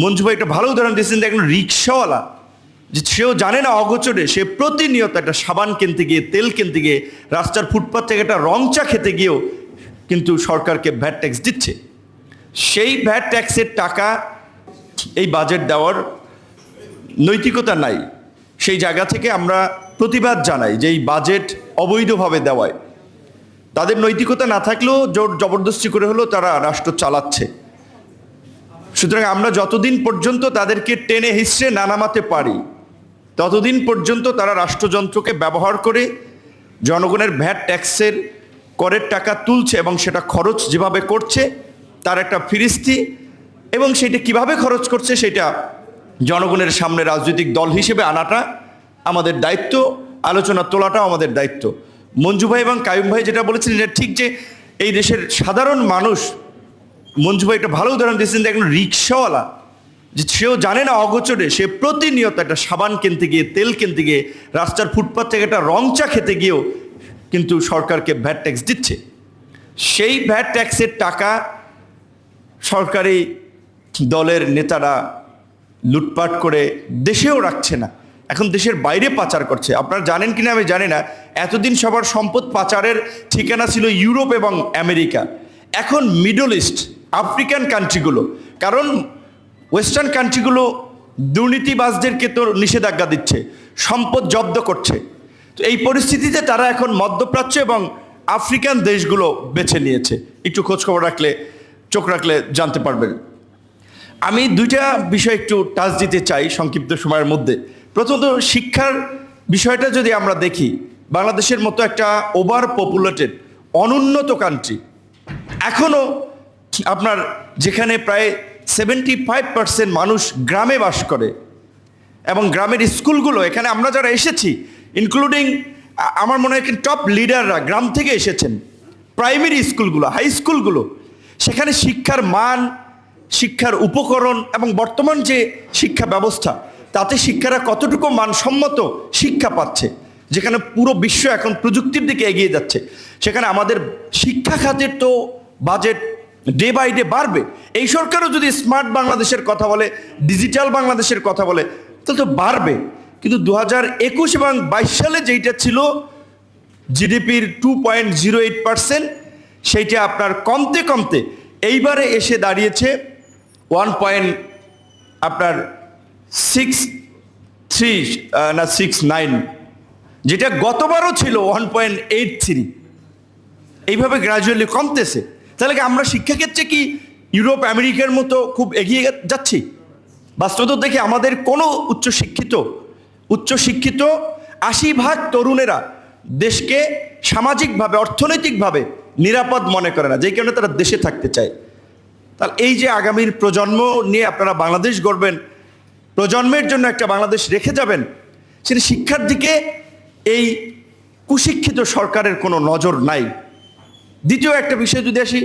মঞ্জু ভাই একটা ভালো উদাহরণ দিয়েছেন যে একজন রিক্সাওয়ালা, যে সেও জানে না অগোচরে, সে প্রতিনিয়ত একটা সাবান কিনতে গিয়ে, তেল কিনতে গিয়ে, রাস্তার ফুটপাথ থেকে একটা রং চা খেতে গিয়েও কিন্তু সরকারকে ভ্যাট ট্যাক্স দিচ্ছে। সেই ভ্যাট ট্যাক্সের টাকা এই বাজেট দেওয়ার নৈতিকতা নাই। সেই জায়গা থেকে আমরা প্রতিবাদ জানাই যে এই বাজেট অবৈধভাবে দেওয়ায়। তাদের নৈতিকতা না থাকলেও জোর জবরদস্তি করে হলেও তারা রাষ্ট্র চালাচ্ছে। সুতরাং আমরা যতদিন পর্যন্ত তাদেরকে টেনে হিসড়ে না নামাতে পারি, ততদিন পর্যন্ত তারা রাষ্ট্রযন্ত্রকে ব্যবহার করে জনগণের ভ্যাট ট্যাক্সের করের টাকা তুলছে এবং সেটা খরচ যেভাবে করছে, তার একটা ফিরিস্তি এবং সেটা কীভাবে খরচ করছে সেটা জনগণের সামনে রাজনৈতিক দল হিসেবে আনাটা আমাদের দায়িত্ব, আলোচনা তোলাটাও আমাদের দায়িত্ব। মঞ্জু ভাই এবং কায়ুম ভাই যেটা বলেছিলেন ঠিক যে এই দেশের সাধারণ মানুষ মঞ্জু ভাই, একটা ভালো উদাহরণ দিয়েছেন যে একজন রিক্সাওয়ালা, যে সেও জানে না অগোচরে, সে প্রতিনিয়ত একটা সাবান কিনতে গিয়ে, তেল কিনতে গিয়ে, রাস্তার ফুটপাথ থেকে একটা রং চা খেতে গিয়েও কিন্তু সরকারকে ভ্যাট ট্যাক্স দিচ্ছে। সেই ভ্যাট ট্যাক্সের টাকা সরকারি দলের নেতারা লুটপাট করে দেশেও রাখছে না। এখন দেশের বাইরে পাচার করছে। আপনারা জানেন কিনা আমি জানি না। এতদিন সবার সম্পদ পাচারের ঠিকানা ছিল ইউরোপ এবং আমেরিকা। এখন মিডল ইস্ট আফ্রিকান কান্ট্রিগুলো কারণ ওয়েস্টার্ন কান্ট্রিগুলো দুর্নীতিবাজদেরকে তো নিষেধাজ্ঞা দিচ্ছে, সম্পদ জব্দ করছে। তো এই পরিস্থিতিতে তারা এখন মধ্যপ্রাচ্য এবং আফ্রিকান দেশগুলো বেছে নিয়েছে। একটু খোঁজখবর রাখলে, চোখ রাখলে জানতে পারবেন। আমি দুইটা বিষয় একটু টাচ দিতে চাই সংক্ষিপ্ত সময়ের মধ্যে। প্রথমত শিক্ষার বিষয়টা যদি আমরা দেখি, বাংলাদেশের মতো একটা ওভার পপুলেটেড অনুন্নত কান্ট্রি এখনও আপনার যেখানে প্রায় সেভেন্টি ফাইভ পার্সেন্ট মানুষ গ্রামে বাস করে এবং গ্রামের স্কুলগুলো, এখানে আমরা যারা এসেছি ইনক্লুডিং আমার মনে হয় টপ লিডাররা গ্রাম থেকে এসেছেন প্রাইমারি স্কুলগুলো হাই স্কুলগুলো, সেখানে শিক্ষার মান, শিক্ষার উপকরণ এবং বর্তমান যে শিক্ষা ব্যবস্থা, তাতে শিক্ষারা কতটুকু মানসম্মত শিক্ষা পাচ্ছে, যেখানে পুরো বিশ্ব এখন প্রযুক্তির দিকে এগিয়ে যাচ্ছে, সেখানে আমাদের শিক্ষা খাতের তো বাজেট ডে বাই ডে বাড়বে। এই সরকারও যদি স্মার্ট বাংলাদেশের কথা বলে ডিজিটাল বাংলাদেশের কথা বলে, তাহলে তো বাড়বে। কিন্তু দু হাজার একুশ এবং বাইশ সালে যেইটা ছিল, জিডিপির two point zero eight percent সেইটা আপনার কমতে কমতে এইবারে এসে দাঁড়িয়েছে ওয়ান পয়েন্ট আপনার সিক্স থ্রি না সিক্স নাইন যেটা গতবারও ছিল ওয়ান পয়েন্ট এইট থ্রি এইভাবে গ্রাজুয়ালি কমতেছে। তাহলে কি আমরা শিক্ষাক্ষেত্রে কি ইউরোপ, আমেরিকার মতো খুব এগিয়ে যাচ্ছি? বাস্তবতা দেখে আমাদের কোনো উচ্চশিক্ষিত উচ্চশিক্ষিত আশি ভাগ তরুণেরা দেশকে সামাজিকভাবে, অর্থনৈতিকভাবে নিরাপদ মনে করে না যেই কারণে তারা দেশে থাকতে চায়। তাহলে এই যে আগামীর প্রজন্ম নিয়ে আপনারা বাংলাদেশ গড়বেন, প্রজন্মের জন্য একটা বাংলাদেশ রেখে যাবেন, সেটা শিক্ষার দিকে এই কুশিক্ষিত সরকারের কোনো নজর নাই। দ্বিতীয় একটা বিষয় যদি আসি